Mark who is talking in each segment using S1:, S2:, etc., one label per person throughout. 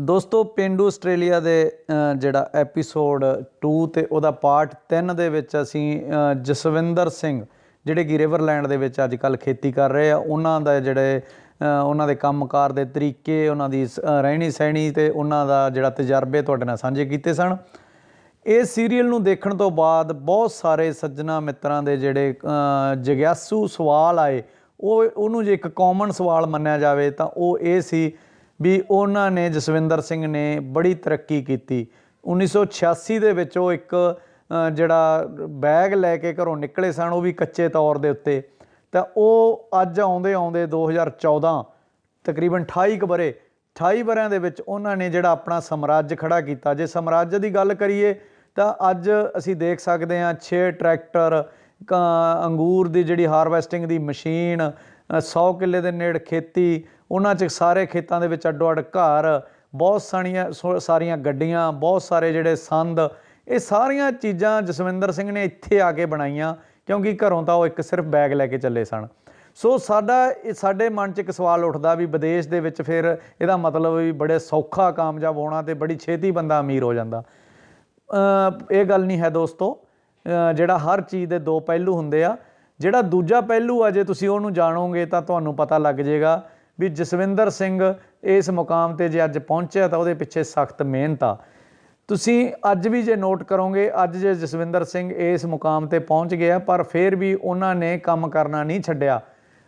S1: ਦੋਸਤੋ, ਪੇਂਡੂ ਆਸਟ੍ਰੇਲੀਆ ਦੇ ਜਿਹੜਾ ਐਪੀਸੋਡ 2 ਤੇ ਉਹਦਾ ਪਾਰਟ 3 ਦੇ ਵਿੱਚ ਅਸੀਂ ਜਸਵਿੰਦਰ ਸਿੰਘ, ਜਿਹੜੇ ਕਿ ਰਿਵਰਲੈਂਡ ਦੇ ਵਿੱਚ ਅੱਜ ਕੱਲ ਖੇਤੀ ਕਰ ਰਹੇ ਆ, ਉਹਨਾਂ ਦਾ ਜਿਹੜੇ ਉਹਨਾਂ ਦੇ ਕੰਮਕਾਰ ਦੇ ਤਰੀਕੇ, ਉਹਨਾਂ ਦੀ ਸ- ਰਹਿਣੀ ਸਹਿਣੀ ਤੇ ਉਹਨਾਂ ਦਾ ਜਿਹੜਾ ਤਜਰਬੇ ਤੁਹਾਡੇ ਨਾਲ ਸਾਂਝੇ ਕੀਤੇ ਸਨ। ਇਹ ਸੀਰੀਅਲ ਨੂੰ ਦੇਖਣ ਤੋਂ ਬਾਅਦ ਬਹੁਤ ਸਾਰੇ ਸੱਜਣਾ ਮਿੱਤਰਾਂ ਦੇ ਜਿਹੜੇ ਜਗਿਆਸੂ ਸਵਾਲ ਆਏ। ਉਹ, ਉਹਨੂੰ ਜੇ ਇੱਕ ਕਾਮਨ ਸਵਾਲ ਮੰਨਿਆ ਜਾਵੇ ਤਾਂ ਉਹ ਇਹ ਸੀ ਵੀ ਉਹਨਾਂ ਨੇ ਜਸਵਿੰਦਰ ਸਿੰਘ ਨੇ ਬੜੀ ਤਰੱਕੀ ਕੀਤੀ। 1986 ਦੇ ਵਿੱਚ ਉਹ ਇੱਕ ਜਿਹੜਾ ਬੈਗ ਲੈ ਕੇ ਘਰੋਂ ਨਿਕਲੇ ਸਨ, ਉਹ ਵੀ ਕੱਚੇ ਤੌਰ ਦੇ ਉੱਤੇ। ਤਾਂ ਉਹ ਅੱਜ ਆਉਂਦੇ ਆਉਂਦੇ 2014 ਤਕਰੀਬਨ 28 ਕੁ ਬਰੇ 28 ਬਰਿਆਂ ਦੇ ਵਿੱਚ ਉਹਨਾਂ ਨੇ ਜਿਹੜਾ ਆਪਣਾ ਸਮਰਾਜ ਖੜਾ ਕੀਤਾ। ਜੇ ਸਮਰਾਜ ਦੀ ਗੱਲ ਕਰੀਏ, ਤਾਂ ਅੱਜ ਅਸੀਂ ਦੇਖ ਸਕਦੇ ਹਾਂ 6 ਟਰੈਕਟਰ, ਕ- ਅੰਗੂਰ ਦੀ ਜਿਹੜੀ ਹਾਰਵੈਸਟਿੰਗ ਦੀ ਮਸ਼ੀਨ 100 ਕਿੱਲੇ ਦੇ ਨੇੜ ਖੇਤੀ, ਉਹਨਾਂ 'ਚ ਸਾਰੇ ਖੇਤਾਂ ਦੇ ਵਿੱਚ ਅੱਡੋ ਅੱਡ ਘਰ, ਬਹੁਤ ਸਾਰੀਆਂ ਸੋ- ਸਾਰੀਆਂ ਗੱਡੀਆਂ, ਬਹੁਤ ਸਾਰੇ ਜਿਹੜੇ ਸੰਦ, ਇਹ ਸਾਰੀਆਂ ਚੀਜ਼ਾਂ ਜਸਵਿੰਦਰ ਸਿੰਘ ਨੇ ਇੱਥੇ ਆ ਕੇ ਬਣਾਈਆਂ, ਕਿਉਂਕਿ ਘਰੋਂ ਤਾਂ ਉਹ ਇੱਕ ਸਿਰਫ ਬੈਗ ਲੈ ਕੇ ਚੱਲੇ ਸਨ। ਸੋ ਸਾਡਾ, ਇਹ ਸਾਡੇ ਮਨ 'ਚ ਇੱਕ ਸਵਾਲ ਉੱਠਦਾ ਵੀ ਵਿਦੇਸ਼ ਦੇ ਵਿੱਚ ਫਿਰ ਇਹਦਾ ਮਤਲਬ ਵੀ ਬੜੇ ਸੌਖਾ ਕਾਮਯਾਬ ਹੋਣਾ ਤੇ ਬੜੀ ਛੇਤੀ ਬੰਦਾ ਅਮੀਰ ਹੋ ਜਾਂਦਾ। ਇਹ ਗੱਲ ਨਹੀਂ ਹੈ ਦੋਸਤੋ। ਜਿਹੜਾ ਹਰ ਚੀਜ਼ ਦੇ ਦੋ ਪਹਿਲੂ ਹੁੰਦੇ ਆ ਜਿਹੜਾ ਦੂਜਾ ਪਹਿਲੂ ਆ, ਜੇ ਤੁਸੀਂ ਉਹਨੂੰ ਜਾਣੋਗੇ ਤਾਂ ਤੁਹਾਨੂੰ ਪਤਾ ਲੱਗ ਜਾਏਗਾ ਵੀ ਜਸਵਿੰਦਰ ਸਿੰਘ ਇਸ ਮੁਕਾਮ ਤੇ ਜੇ ਅੱਜ ਪਹੁੰਚਿਆ ਤਾਂ ਉਹਦੇ ਪਿੱਛੇ ਸਖਤ ਮਿਹਨਤ ਆ। ਤੁਸੀਂ ਅੱਜ ਵੀ ਜੇ ਨੋਟ ਕਰੋਗੇ, ਅੱਜ ਜੇ ਜਸਵਿੰਦਰ ਸਿੰਘ ਇਸ ਮੁਕਾਮ ਤੇ ਪਹੁੰਚ ਗਿਆ, ਪਰ ਫਿਰ ਵੀ ਉਹਨਾਂ ਨੇ ਕੰਮ ਕਰਨਾ ਨਹੀਂ ਛੱਡਿਆ।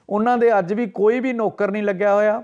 S1: ਉਹਨਾਂ ਦੇ ਅੱਜ ਵੀ ਕੋਈ ਵੀ ਨੌਕਰ ਨਹੀਂ ਲੱਗਿਆ ਹੋਇਆ।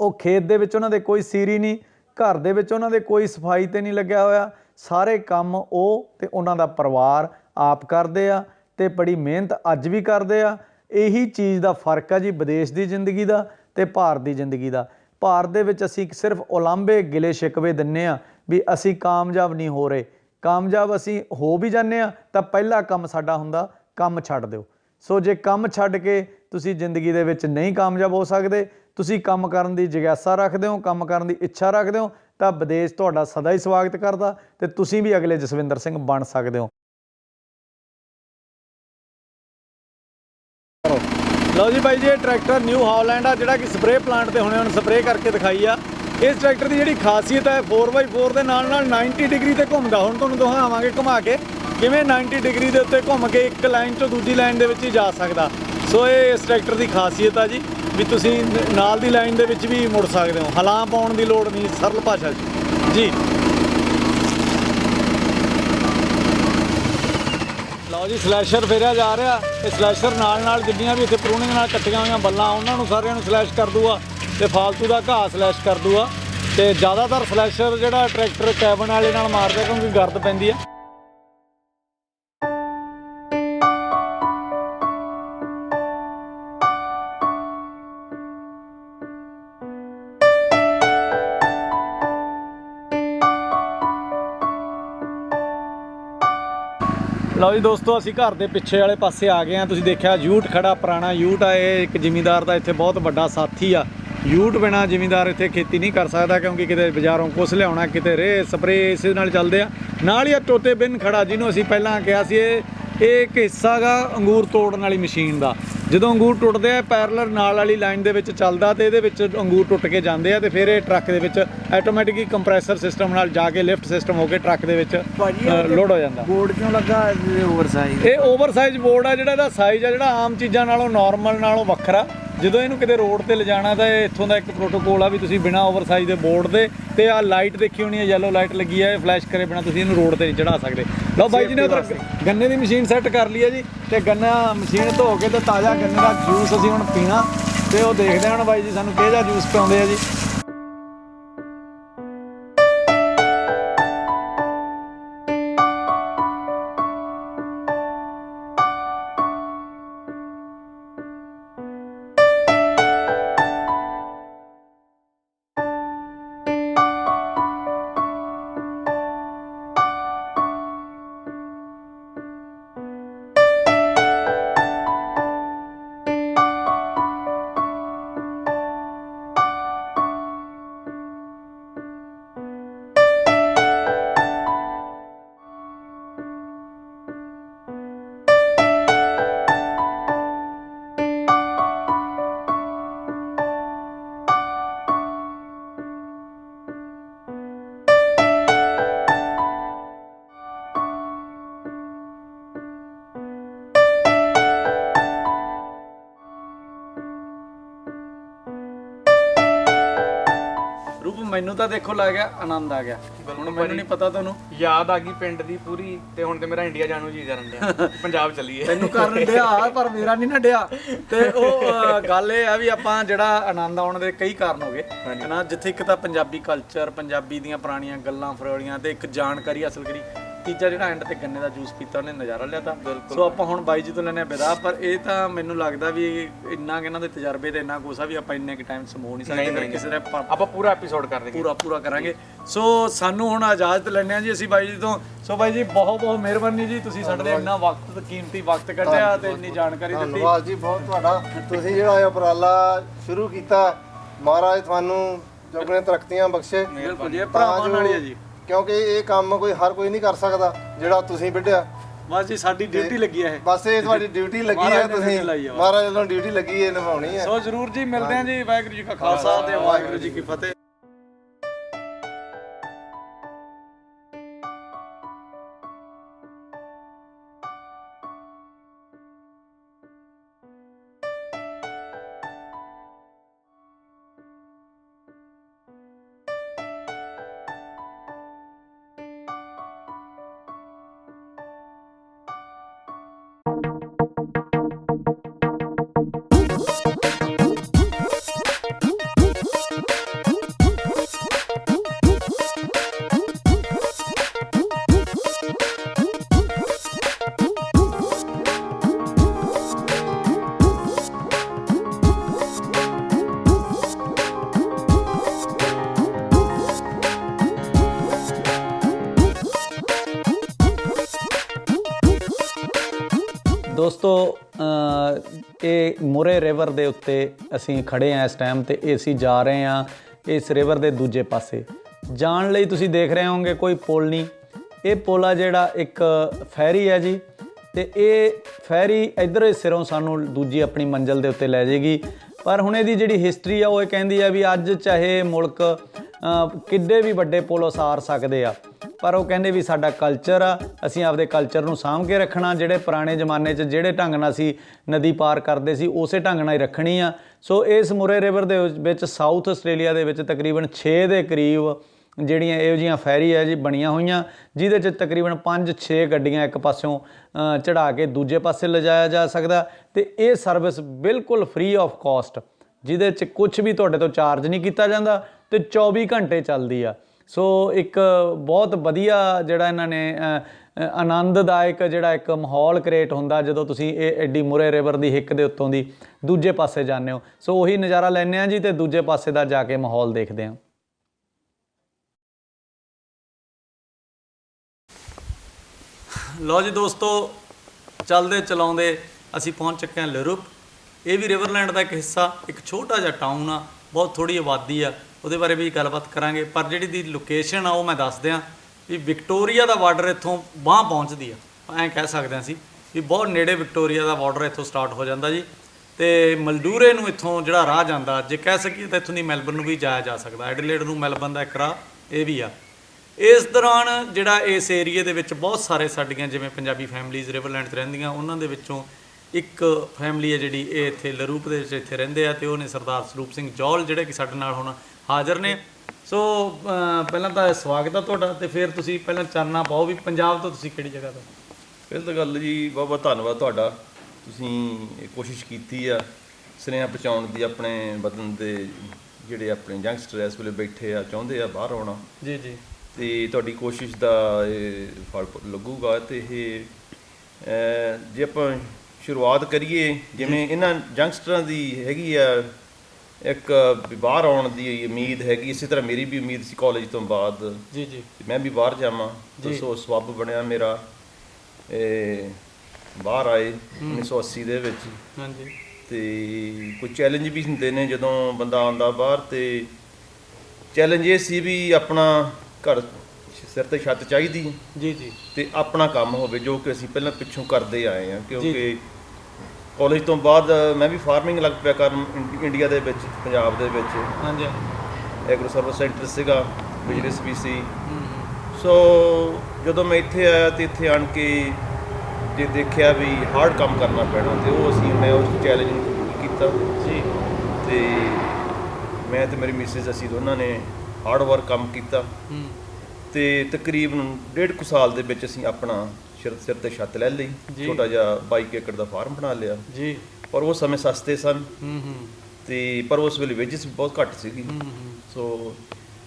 S1: ਉਹ ਖੇਤ ਦੇ ਵਿੱਚ ਉਹਨਾਂ ਦੇ ਕੋਈ ਸੀਰੀ ਨਹੀਂ, ਘਰ ਦੇ ਵਿੱਚ ਉਹਨਾਂ ਦੇ ਕੋਈ ਸਫ਼ਾਈ ਤੇ ਨਹੀਂ ਲੱਗਿਆ ਹੋਇਆ। ਸਾਰੇ ਕੰਮ ਉਹ ਤੇ ਉਹਨਾਂ ਦਾ ਪਰਿਵਾਰ ਆਪ ਕਰਦੇ ਆ। ਤੇ ਬੜੀ ਮਿਹਨਤ ਅੱਜ ਵੀ ਕਰਦੇ ਆ। ਇਹੀ ਚੀਜ਼ ਦਾ ਫ਼ਰਕ ਆ ਜੀ ਵਿਦੇਸ਼ ਦੀ ਜ਼ਿੰਦਗੀ ਦਾ ਤੇ ਭਾਰਤ ਦੀ ਜ਼ਿੰਦਗੀ ਦਾ। ਭਾਰਤ ਦੇ ਵਿੱਚ ਅਸੀਂ ਸਿਰਫ ਉਲਾਂਭੇ ਗਿਲੇ ਸ਼ਿਕਵੇ ਦਿੰਨੇ ਆ ਵੀ ਅਸੀਂ ਕਾਮਯਾਬ ਨਹੀਂ ਹੋ ਰਹੇ। ਕਾਮਯਾਬ ਅਸੀਂ ਹੋ ਵੀ ਜਾਂਦੇ ਆ ਤਾਂ ਪਹਿਲਾ ਕੰਮ ਸਾਡਾ ਹੁੰਦਾ ਕੰਮ ਛੱਡ ਦਿਓ। ਸੋ ਜੇ ਕੰਮ ਛੱਡ ਕੇ ਤੁਸੀਂ ਜ਼ਿੰਦਗੀ ਦੇ ਵਿੱਚ ਨਹੀਂ ਕਾਮਯਾਬ ਹੋ ਸਕਦੇ, ਤੁਸੀਂ ਕੰਮ ਕਰਨ ਦੀ ਜਿਗਿਆਸਾ ਰੱਖਦੇ ਹੋ ਕੰਮ ਕਰਨ ਦੀ ਇੱਛਾ ਰੱਖਦੇ ਹੋ ਤਾਂ ਵਿਦੇਸ਼ ਤੁਹਾਡਾ ਸਦਾ ਹੀ ਸਵਾਗਤ ਕਰਦਾ ਤੇ ਤੁਸੀਂ ਵੀ ਅਗਲੇ ਜਸਵਿੰਦਰ ਸਿੰਘ ਬਣ ਸਕਦੇ ਹੋ। ਲਓ ਜੀ ਬਾਈ ਜੀ, ਇਹ ਟਰੈਕਟਰ ਨਿਊ ਹਾਲੈਂਡ ਆ, ਜਿਹੜਾ ਕਿ ਸਪਰੇਅ ਪਲਾਂਟ ਤੇ ਹੁਣੇ ਹੁਣ ਸਪਰੇਅ ਕਰਕੇ ਦਿਖਾਈ ਆ। ਇਸ ਟਰੈਕਟਰ ਦੀ ਜਿਹੜੀ ਖਾਸੀਅਤ ਹੈ 4x4 ਦੇ ਨਾਲ ਨਾਲ 90 ਡਿਗਰੀ ਤੇ ਘੁੰਮਦਾ। ਹੁਣ ਤੁਹਾਨੂੰ ਦਿਖਾਵਾਂਗੇ ਘੁਮਾ ਕੇ ਕਿਵੇਂ 90 ਡਿਗਰੀ ਦੇ ਉੱਤੇ ਘੁੰਮ ਕੇ ਇੱਕ ਲਾਈਨ ਤੋਂ ਦੂਜੀ ਲਾਈਨ ਦੇ ਵਿੱਚ ਹੀ ਜਾ ਸਕਦਾ। ਸੋ ਇਹ ਇਸ ਟਰੈਕਟਰ ਦੀ ਖਾਸੀਅਤ ਆ ਜੀ, ਵੀ ਤੁਸੀਂ ਨਾਲ ਦੀ ਲਾਈਨ ਦੇ ਵਿੱਚ ਵੀ ਮੁੜ ਸਕਦੇ ਹੋ। ਹਲਾਂ ਪਾਉਣ ਦੀ ਲੋੜ ਨਹੀਂ, ਸਰਲ ਭਾਸ਼ਾ 'ਚ ਜੀ। ਲਓ ਜੀ ਸਲੈਸ਼ਰ ਫੇਰਿਆ ਜਾ ਰਿਹਾ। ਇਹ ਸਲੈਸ਼ਰ ਨਾਲ ਨਾਲ ਜਿੰਨੀਆਂ ਵੀ ਇੱਥੇ ਪ੍ਰੂਨਿੰਗ ਨਾਲ ਕੱਟੀਆਂ ਹੋਈਆਂ ਬੱਲਾਂ, ਉਹਨਾਂ ਨੂੰ ਸਾਰਿਆਂ ਨੂੰ ਸਲੈਸ਼ ਕਰ ਦੂਗਾ ਤੇ ਫਾਲਤੂ ਦਾ ਘਾਹ ਸਲੈਸ਼ ਕਰ ਦੂਗਾ ਤੇ ਜ਼ਿਆਦਾਤਰ ਸਲੈਸ਼ਰ ਜਿਹੜਾ ਟਰੈਕਟਰ ਕੈਬਨ ਵਾਲੇ ਨਾਲ ਮਾਰਦਾ ਕਿਉਂਕਿ ਗਰਦ ਪੈਂਦੀ ਆ। ਜੀ ਦੋਸਤੋ, ਅਸੀਂ ਘਰ ਦੇ ਪਿੱਛੇ ਵਾਲੇ ਪਾਸੇ ਆ ਗਏ ਆ ਤੁਸੀਂ ਦੇਖਿਆ, ਯੂਟ ਖੜਾ, ਪੁਰਾਣਾ ਯੂਟ ਆ। ਇਹ ਇੱਕ ਜ਼ਿਮੀਂਦਾਰ ਦਾ ਇੱਥੇ ਬਹੁਤ ਵੱਡਾ ਸਾਥੀ ਆ। ਯੂਟ ਬਿਨਾ ਜ਼ਿਮੀਂਦਾਰ ਇੱਥੇ ਖੇਤੀ ਨਹੀਂ ਕਰ ਸਕਦਾ, ਕਿਉਂਕਿ ਕਿਤੇ ਬਾਜ਼ਾਰੋਂ ਕੁਛ ਲਿਆਉਣਾ, ਕਿਤੇ ਰੇ ਸਪਰੇ ਇਸੇ ਨਾਲ ਚੱਲਦੇ ਆ। ਨਾਲ ਹੀ ਆ ਤੋਤੇ ਬਿਨ ਖੜਾ, ਜਿਹਨੂੰ ਅਸੀਂ ਪਹਿਲਾਂ ਕਿਹਾ ਸੀ, ਇਹ ਇੱਕ ਹਿੱਸਾ ਗਾ, ਅੰਗੂਰ ਤੋੜਨ ਵਾਲੀ ਮਸ਼ੀਨ ਦਾ। ਜਦੋਂ ਅੰਗੂਰ ਟੁੱਟਦੇ ਆ ਪੈਰਲਰ ਨਾਲ ਵਾਲੀ ਲਾਈਨ ਦੇ ਵਿੱਚ ਚੱਲਦਾ ਤੇ ਇਹਦੇ ਵਿੱਚ ਅੰਗੂਰ ਟੁੱਟ ਕੇ ਜਾਂਦੇ ਆ ਤੇ ਫਿਰ ਇਹ ਟਰੱਕ ਦੇ ਵਿੱਚ ਆਟੋਮੈਟਿਕ ਹੀ ਕੰਪਰੈਸਰ ਸਿਸਟਮ ਨਾਲ ਜਾ ਕੇ ਲਿਫਟ ਸਿਸਟਮ ਹੋ ਕੇ ਟਰੱਕ ਦੇ ਵਿੱਚ ਲੋਡ ਹੋ ਜਾਂਦਾ।
S2: ਬੋਰਡ ਕਿਉਂ ਲੱਗਾ ਓਵਰਸਾਈਜ਼
S1: ਇਹ ਓਵਰਸਾਈਜ਼ ਬੋਰਡ ਆ ਜਿਹੜਾ ਇਹਦਾ ਸਾਈਜ਼ ਆ ਜਿਹੜਾ ਆਮ ਚੀਜ਼ਾਂ ਨਾਲੋਂ ਨਾਰਮਲ ਨਾਲੋਂ ਵੱਖਰਾ। ਜਦੋਂ ਇਹਨੂੰ ਕਿਤੇ ਰੋਡ ਤੇ ਲਿਜਾਣਾ ਤਾਂ ਇਹ ਇੱਥੋਂ ਦਾ ਇੱਕ ਪ੍ਰੋਟੋਕੋਲ ਆ ਵੀ ਤੁਸੀਂ ਬਿਨਾ ਓਵਰਸਾਈਜ਼ ਦੇ ਬੋਰਡ ਦੇ ਤੇ ਆ ਲਾਈਟ ਦੇਖੀ ਹੋਣੀ ਹੈ ਯੈਲੋ ਲਾਈਟ ਲੱਗੀ ਹੈ ਇਹ ਫਲੈਸ਼ ਕਰੇ ਬਿਨਾ ਤੁਸੀਂ ਇਹਨੂੰ ਰੋਡ ਤੇ ਨਹੀਂ ਚੜਾ ਸਕਦੇ। ਲਓ ਬਾਈ ਜੀ ਨੇ ਉੱਧਰ ਗੰਨੇ ਦੀ ਮਸ਼ੀਨ ਸੈੱਟ ਕਰ ਲਈ ਹੈ ਜੀ ਤੇ ਗੰਨਾ ਮਸ਼ੀਨ ਧੋ ਕੇ ਤੇ ਤਾਜ਼ਾ ਗੰਨੇ ਦਾ ਜੂਸ ਅਸੀਂ ਹੁਣ ਪੀਣਾ ਤੇ ਉਹ ਦੇਖਦੇ ਹਾਂ ਹੁਣ ਬਾਈ ਜੀ ਸਾਨੂੰ ਕਿਹੜਾ ਜਿਹਾ ਜੂਸ ਪਿਆਉਂਦੇ ਆ ਜੀ। ਤਾਂ ਦੇਖੋ ਲੱਗ ਗਿਆ ਆਨੰਦ ਆ ਗਿਆ। ਹੁਣ ਮੈਨੂੰ ਨਹੀਂ ਪਤਾ ਤੁਹਾਨੂੰ।
S2: ਯਾਦ ਆ ਗਈ ਪਿੰਡ ਦੀ ਪੂਰੀ ਤੇ ਹੁਣ ਤੇ ਮੇਰਾ ਇੰਡੀਆ ਜਾਣ ਨੂੰ ਜੀ ਕਰਨ ਡਿਆ। ਪੰਜਾਬ ਚੱਲੀਏ।
S1: ਤੈਨੂੰ ਕਰਨ ਡਿਆ ਪਰ ਮੇਰਾ ਨਹੀਂ ਨਾ ਡਿਆ। ਤੇ ਉਹ ਗੱਲ ਇਹ ਆ ਵੀ ਆਪਾਂ ਜਿਹੜਾ ਆਨੰਦ ਆਉਣ ਦੇ ਕਈ ਕਾਰਨ ਹੋ ਗਏ। ਹਨਾ ਜਿੱਥੇ ਇੱਕ ਤਾਂ ਪੰਜਾਬੀ ਕਲਚਰ ਪੰਜਾਬੀ ਦੀਆਂ ਪੁਰਾਣੀਆਂ ਗੱਲਾਂ ਫਰੋਲੀਆਂ ਤੇ ਇੱਕ ਜਾਣਕਾਰੀ ਹਾਸਲ ਕਰੀ। ਤੀਜਾ ਜਿਹੜਾ ਐਂਡ ਤੇ ਗੰਨੇ ਦਾ ਜੂਸ ਪੀਤਾ ਉਹਨੇ ਨਜ਼ਾਰਾ ਲਿਆ ਤਾਂ। ਸੋ ਆਪਾਂ ਹੁਣ ਬਾਈ ਜੀ ਤੋਂ ਲੈਣੇ ਵਿਦਾ ਪਰ ਇਹ ਤਾਂ ਮੈਨੂੰ ਲੱਗਦਾ ਵੀ ਇੰਨਾ ਕਿ ਇਹਨਾਂ ਦੇ ਤਜਰਬੇ ਤੇ ਇੰਨਾ ਆ ਵੀ ਆਪਾਂ ਇੰਨੇ ਕਿ ਟਾਈਮ ਸਮੋ ਨਹੀਂ ਸਕਦੇ ਫਿਰ ਕਿਸੇ ਦੇ
S2: ਆਪਾਂ ਪੂਰਾ ਐਪੀਸੋਡ ਕਰ ਦੇਗੇ
S1: ਪੂਰਾ ਪੂਰਾ ਕਰਾਂਗੇ। ਸੋ ਸਾਨੂੰ ਹੁਣ ਇਜਾਜ਼ਤ ਲੈਣੇ ਆ ਜੀ ਅਸੀਂ ਬਾਈ ਜੀ ਤੋਂ। ਸੋ ਬਾਈ ਜੀ ਬਹੁਤ ਬਹੁਤ ਮਿਹਰਬਾਨੀ ਜੀ। ਤੁਸੀਂ ਸਾਡੇ ਲਈ ਇੰਨਾ ਵਕਤ ਕੀਮਤੀ ਵਕਤ ਕੱਢਿਆ ਤੇ ਇੰਨੀ ਜਾਣਕਾਰੀ ਦਿੱਤੀ।
S3: ਧੰਨਵਾਦ ਜੀ ਬਹੁਤ ਤੁਹਾਡਾ। ਤੁਸੀਂ ਜਿਹੜਾ ਇਹ ਉਪਰਾਲਾ ਸ਼ੁਰੂ ਕੀਤਾ ਮਹਾਰਾਜ ਤੁਹਾਨੂੰ ਜੋਗਨੇ ਤਰੱਕੀਆਂ ਬਖਸ਼ੇ।
S1: ਬਿਲਕੁਲ ਜੀ ਭਰਾਵਾਂ ਨਾਲ ਹੀ ਹੈ ਜੀ।
S3: ਕਿਉਂਕਿ ਇਹ ਕੰਮ ਕੋਈ ਹਰ ਕੋਈ ਨਹੀਂ ਕਰ ਸਕਦਾ ਜਿਹੜਾ ਤੁਸੀਂ ਵਿੱਢਿਆ।
S1: ਬਸ ਜੀ ਸਾਡੀ ਡਿਊਟੀ ਲੱਗੀ ਹੈ
S3: ਬਸ ਇਹ ਤੁਹਾਡੀ ਡਿਊਟੀ ਲੱਗੀ ਹੈ ਤੁਸੀਂ। ਮਹਾਰਾਜ ਵੱਲੋਂ ਡਿਊਟੀ ਲੱਗੀ ਹੈ ਨਿਭਾਉਣੀ ਹੈ
S1: ਸੋ ਜਰੂਰ ਜੀ ਮਿਲਦੇ ਹਾਂ ਜੀ ਵਾਹਿਗੁਰੂ ਜੀ ਕਾ ਖਾਲਸਾ ਤੇ ਵਾਹਿਗੁਰੂ ਜੀ ਕੀ ਫਤਿਹ। ਮੁਰੇ ਰਿਵਰ ਦੇ ਉੱਤੇ ਅਸੀਂ ਖੜੇ ਆ ਇਸ ਟਾਈਮ ਤੇ ਅਸੀਂ ਜਾ ਰਹੇ ਆ ਇਸ ਰਿਵਰ ਦੇ ਦੂਜੇ ਪਾਸੇ। ਜਾਣ ਲਈ ਤੁਸੀਂ ਦੇਖ ਰਹੇ ਹੋਵੋਗੇ ਕੋਈ ਪੁਲ ਨਹੀਂ। ਇਹ ਪੁਲ ਆ ਜਿਹੜਾ ਇੱਕ ਫੈਰੀ ਹੈ ਜੀ ਤੇ ਇਹ ਫੈਰੀ ਇਧਰ ਸਿਰੋਂ ਸਾਨੂੰ ਦੂਜੀ ਆਪਣੀ ਮੰਜ਼ਲ ਦੇ ਉੱਤੇ ਲੈ ਜਾਏਗੀ। ਪਰ ਹੁਣ ਇਹਦੀ ਜਿਹੜੀ ਹਿਸਟਰੀ ਆ ਉਹ ਇਹ ਕਹਿੰਦੀ ਆ ਵੀ ਅੱਜ ਚਾਹੇ ਮੁਲਕ ਕਿੱਡੇ ਵੀ ਵੱਡੇ ਪੁਲ ਉਸਾਰ ਸਕਦੇ ਆ। ਪਰ ਉਹ ਕਹਿੰਦੇ ਵੀ ਸਾਡਾ ਕਲਚਰ ਆ, ਅਸੀਂ ਆਪਦੇ ਕਲਚਰ ਨੂੰ ਸਾਂਭ ਕੇ ਰੱਖਣਾ, ਜਿਹੜੇ ਪੁਰਾਣੇ ਜ਼ਮਾਨੇ 'ਚ ਜਿਹੜੇ ਢੰਗ ਨਾਲ ਅਸੀਂ ਨਦੀ ਪਾਰ ਕਰਦੇ ਸੀ, ਉਸੇ ਢੰਗ ਨਾਲ ਹੀ ਰੱਖਣੀ ਆ। ਸੋ ਇਸ ਮੁਰੇ ਰਿਵਰ ਦੇ ਵਿੱਚ ਸਾਊਥ ਆਸਟ੍ਰੇਲੀਆ ਦੇ ਵਿੱਚ ਤਕਰੀਬਨ 6 ਦੇ ਕਰੀਬ ਜਿਹੜੀਆਂ ਇਹੋ ਜੀਆਂ ਫੈਰੀ ਹੈ ਜੀ ਬਣੀਆਂ ਹੋਈਆਂ, ਜਿਹਦੇ 'ਚ ਤਕਰੀਬਨ 5-6 ਗੱਡੀਆਂ ਇੱਕ ਪਾਸਿਓਂ ਚੜਾ ਕੇ ਦੂਜੇ ਪਾਸੇ ਲਿਜਾਇਆ ਜਾ ਸਕਦਾ। ਤੇ ਇਹ ਸਰਵਿਸ ਬਿਲਕੁਲ ਫ੍ਰੀ ਆਫ ਕਾਸਟ ਜਿਹਦੇ 'ਚ ਕੁਝ ਵੀ ਤੁਹਾਡੇ ਤੋਂ ਚਾਰਜ ਨਹੀਂ ਕੀਤਾ ਜਾਂਦਾ। ਤੇ 24 ਘੰਟੇ ਚੱਲਦੀ ਆ। ਸੋ ਇੱਕ ਬਹੁਤ ਵਧੀਆ ਜਿਹੜਾ ਇਹਨਾਂ ਨੇ ਆਨੰਦਦਾਇਕ ਜਿਹੜਾ ਇੱਕ ਮਾਹੌਲ ਕ੍ਰੀਏਟ ਹੁੰਦਾ ਜਦੋਂ ਤੁਸੀਂ ਇਹ ਐਡੀ ਮੁਰੇ ਰਿਵਰ ਦੀ ਹਿੱਕ ਦੇ ਉੱਤੋਂ ਦੀ ਦੂਜੇ ਪਾਸੇ ਜਾਂਦੇ ਹੋ। ਸੋ ਉਹੀ ਨਜ਼ਾਰਾ ਲੈਂਦੇ ਆ ਜੀ ਤੇ ਦੂਜੇ ਪਾਸੇ ਦਾ ਜਾ ਕੇ ਮਾਹੌਲ ਦੇਖਦੇ ਆ ਲਓ ਜੀ ਦੋਸਤੋ, ਚੱਲਦੇ ਚਲਾਉਂਦੇ ਅਸੀਂ ਪਹੁੰਚ ਚੁੱਕੇ ਹਾਂ ਲਰੂਪ। ਇਹ ਵੀ ਰਿਵਰਲੈਂਡ ਦਾ ਇੱਕ ਹਿੱਸਾ, ਇੱਕ ਛੋਟਾ ਜਿਹਾ ਟਾਊਨ ਆ, ਬਹੁਤ ਥੋੜੀ ਆਬਾਦੀ ਆ। ਉਹਦੇ ਬਾਰੇ ਵੀ ਗੱਲਬਾਤ ਕਰਾਂਗੇ। ਪਰ ਜਿਹੜੀ ਦੀ ਲੋਕੇਸ਼ਨ ਆ, ਉਹ ਮੈਂ ਦੱਸ ਦਿਆਂ ਵੀ ਵਿਕਟੋਰੀਆ ਦਾ ਬਾਰਡਰ ਇੱਥੋਂ ਬਾਹ ਪਹੁੰਚਦੀ ਆ। ਐਂ ਕਹਿ ਸਕਦੇ ਹਾਂ ਅਸੀਂ ਵੀ ਬਹੁਤ ਨੇੜੇ ਵਿਕਟੋਰੀਆ ਦਾ ਬਾਰਡਰ ਇੱਥੋਂ ਸਟਾਰਟ ਹੋ ਜਾਂਦਾ ਜੀ। ਤੇ ਮਲਡੂਰੇ ਨੂੰ ਇੱਥੋਂ ਜਿਹੜਾ ਰਾਹ ਜਾਂਦਾ, ਜੇ ਕਹਿ ਸਕੀਏ ਤਾਂ ਇੱਥੋਂ ਦੀ ਮੈਲਬਰਨ ਨੂੰ ਵੀ ਜਾਇਆ ਜਾ ਸਕਦਾ। ਐਡਲੇਡ ਨੂੰ ਮੈਲਬਰਨ ਦਾ ਇੱਕ ਰਾਹ, ਇਹ ਵੀ ਆ। ਇਸ ਦੌਰਾਨ ਜਿਹੜਾ ਇਸ ਏਰੀਏ ਦੇ ਵਿੱਚ ਬਹੁਤ ਸਾਰੇ ਸਾਡੀਆਂ ਜਿਵੇਂ ਪੰਜਾਬੀ ਫੈਮਲੀਜ਼ ਰਿਵਰਲੈਂਡ 'ਚ ਰਹਿੰਦੀਆਂ, ਉਹਨਾਂ ਦੇ ਵਿੱਚੋਂ ਇੱਕ ਫੈਮਿਲੀ ਹੈ ਜਿਹੜੀ, ਇਹ ਇੱਥੇ ਲਰੂਪ ਦੇ ਵਿੱਚ ਇੱਥੇ ਰਹਿੰਦੇ ਆ ਤੇ ਉਹ ਨੇ ਸਰਦਾਰ ਸਰੂਪ ਸਿੰਘ ਜੌਲ ਜਿਹੜੇ ਕਿ ਸਾਡੇ ਨਾਲ ਹੁਣ ਹਾਜ਼ਰ ਨੇ। ਸੋ ਪਹਿਲਾਂ ਤਾਂ ਸਵਾਗਤ ਆ ਤੁਹਾਡਾ ਤੇ ਫਿਰ ਤੁਸੀਂ ਪਹਿਲਾਂ ਚਾਨਣਾ ਪਾਓ ਵੀ ਪੰਜਾਬ ਤੋਂ ਤੁਸੀਂ ਕਿਹੜੀ ਜਗ੍ਹਾ ਤੋਂ?
S4: ਪਹਿਲਾਂ ਤਾਂ ਗੱਲ ਜੀ ਬਹੁਤ ਬਹੁਤ ਧੰਨਵਾਦ ਤੁਹਾਡਾ। ਤੁਸੀਂ ਇਹ ਕੋਸ਼ਿਸ਼ ਕੀਤੀ ਆ ਸੁਨੇਹਾ ਪਹੁੰਚਾਉਣ ਦੀ ਆਪਣੇ ਵਤਨ ਦੇ ਜਿਹੜੇ ਆਪਣੇ ਯੰਗਸਟਰ ਇਸ ਵੇਲੇ ਬੈਠੇ ਆ ਚਾਹੁੰਦੇ ਆ ਬਾਹਰ ਆਉਣਾ।
S1: ਜੀ ਜੀ।
S4: ਤੇ ਤੁਹਾਡੀ ਕੋਸ਼ਿਸ਼ ਦਾ ਇਹ ਫਲ ਲੱਗੂਗਾ ਤੇ ਇਹ ਜੇ ਆਪਾਂ ਸ਼ੁਰੂਆਤ ਕਰੀਏ ਜਿਵੇਂ ਇਹਨਾਂ ਯੰਗਸਟਰਾਂ ਦੀ ਹੈਗੀ ਆ ਇੱਕ ਬਾਹਰ ਆਉਣ ਦੀ ਉਮੀਦ ਹੈਗੀ ਇਸੇ ਤਰ੍ਹਾਂ ਮੇਰੀ ਵੀ ਉਮੀਦ ਸੀ ਕਾਲਜ ਤੋਂ ਬਾਅਦ
S1: ਜੀ ਜੀ।
S4: ਤੇ ਮੈਂ ਵੀ ਬਾਹਰ ਜਾਵਾਂ ਸੋ ਸਬੱਬ ਬਣਿਆ ਮੇਰਾ ਇਹ ਬਾਹਰ ਆਏ 1980 ਦੇ ਵਿੱਚ।
S1: ਹਾਂਜੀ।
S4: ਤੇ ਕੋਈ ਚੈਲੰਜ ਵੀ ਹੁੰਦੇ ਨੇ ਜਦੋਂ ਬੰਦਾ ਆਉਂਦਾ ਬਾਹਰ ਤੇ ਚੈਲੰਜ ਇਹ ਸੀ ਵੀ ਆਪਣਾ ਘਰ ਸਿਰ ਤੇ ਛੱਤ ਚਾਹੀਦੀ।
S1: ਜੀ ਜੀ।
S4: ਤੇ ਆਪਣਾ ਕੰਮ ਹੋਵੇ ਜੋ ਕਿ ਅਸੀਂ ਪਹਿਲਾਂ ਪਿੱਛੋਂ ਕਰਦੇ ਆਏ ਹਾਂ ਕਿਉਂਕਿ ਕਾਲਜ ਤੋਂ ਬਾਅਦ ਮੈਂ ਵੀ ਫਾਰਮਿੰਗ ਲੱਗ ਪਿਆ ਕਰਨ ਇੰਡੀਆ ਦੇ ਵਿੱਚ ਪੰਜਾਬ ਦੇ ਵਿੱਚ।
S1: ਹਾਂਜੀ
S4: ਐਗਰੋ ਸਰਵਿਸ ਸੈਂਟਰ ਸੀਗਾ ਬਿਜ਼ਨਸ ਵੀ ਸੀ। ਸੋ ਜਦੋਂ ਮੈਂ ਇੱਥੇ ਆਇਆ ਤੇ ਇੱਥੇ ਆਣ ਕੇ ਜੇ ਦੇਖਿਆ ਵੀ ਹਾਰਡ ਕੰਮ ਕਰਨਾ ਪੈਣਾ ਤੇ ਉਹ ਅਸੀਂ ਮੈਂ ਉਸ ਚੈਲੰਜ ਨੂੰ ਕਬੂਲ ਕੀਤਾ।
S1: ਜੀ।
S4: ਤੇ ਮੈਂ ਤੇ ਮੇਰੀ ਮਿਸਿਸ ਅਸੀਂ ਦੋਨਾਂ ਨੇ ਹਾਰਡ ਵਰਕ ਕੰਮ ਕੀਤਾ। ਤੇ ਤਕਰੀਬਨ ਡੇਢ ਕੁ ਸਾਲ ਦੇ ਵਿੱਚ ਅਸੀਂ ਆਪਣਾ ਸਿਰ ਸਿਰ ਤੇ ਛੱਤ ਲੈ ਲਈ। ਛੋਟਾ ਜਿਹਾ 22 ਏਕੜ ਦਾ ਫਾਰਮ ਬਣਾ ਲਿਆ।
S1: ਜੀ।
S4: ਪਰ ਉਹ ਸਮੇਂ ਸਸਤੇ ਸਨ।
S1: ਹੂੰ ਹੂੰ।
S4: ਤੇ ਪਰ ਉਸ ਵੇਲੇ ਵੇਜਸ ਬਹੁਤ ਘੱਟ ਸੀਗੀ।
S1: ਹੂੰ ਹੂੰ।
S4: ਸੋ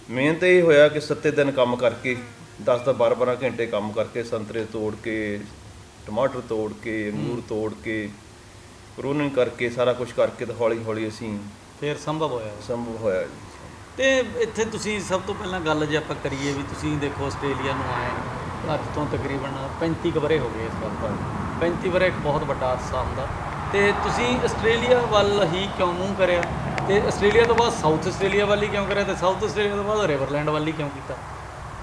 S4: ਮੇਨ ਤਾਂ ਇਹ ਹੋਇਆ ਕਿ ਸੱਤੇ ਦਿਨ ਕੰਮ ਕਰਕੇ 10 ਤੋਂ 12 12 ਘੰਟੇ ਕੰਮ ਕਰਕੇ ਸੰਤਰੇ ਤੋੜ ਕੇ ਟਮਾਟਰ ਤੋੜ ਕੇ ਅੰਗੂਰ ਤੋੜ ਕੇ ਪ੍ਰੂਨਿੰਗ ਕਰਕੇ ਸਾਰਾ ਕੁਝ ਕਰਕੇ ਤੇ ਹੌਲੀ ਹੌਲੀ ਅਸੀਂ
S1: ਫੇਰ ਸੰਭਵ ਹੋਇਆ।
S4: ਸੰਭਵ ਹੋਇਆ ਜੀ।
S1: ਤੇ ਇੱਥੇ ਤੁਸੀਂ ਸਭ ਤੋਂ ਪਹਿਲਾਂ ਗੱਲ ਜੇ ਆਪਾਂ ਕਰੀਏ ਵੀ ਤੁਸੀਂ ਦੇਖੋ ਆਸਟ੍ਰੇਲੀਆ ਨੂੰ ਆਏ। ਅੱਜ ਤੋਂ ਤਕਰੀਬਨ 35 ਕੁ ਵਰੇ ਹੋ ਗਏ ਇਸ ਵਾਰ 35 ਵਰੇ ਇੱਕ ਬਹੁਤ ਵੱਡਾ ਅਰਸਾ ਹੁੰਦਾ। ਤੇ ਤੁਸੀਂ ਆਸਟ੍ਰੇਲੀਆ ਵੱਲ ਹੀ ਕਿਉਂ ਮੂੰਹ ਕਰਿਆ? ਤੇ ਆਸਟ੍ਰੇਲੀਆ ਤੋਂ ਬਾਅਦ ਸਾਊਥ ਆਸਟ੍ਰੇਲੀਆ ਵੱਲ ਹੀ ਕਿਉਂ ਕਰਿਆ ਤੇ ਸਾਊਥ ਆਸਟ੍ਰੇਲੀਆ ਤੋਂ ਬਾਅਦ ਰਿਵਰਲੈਂਡ ਵੱਲ ਹੀ ਕਿਉਂ ਕੀਤਾ?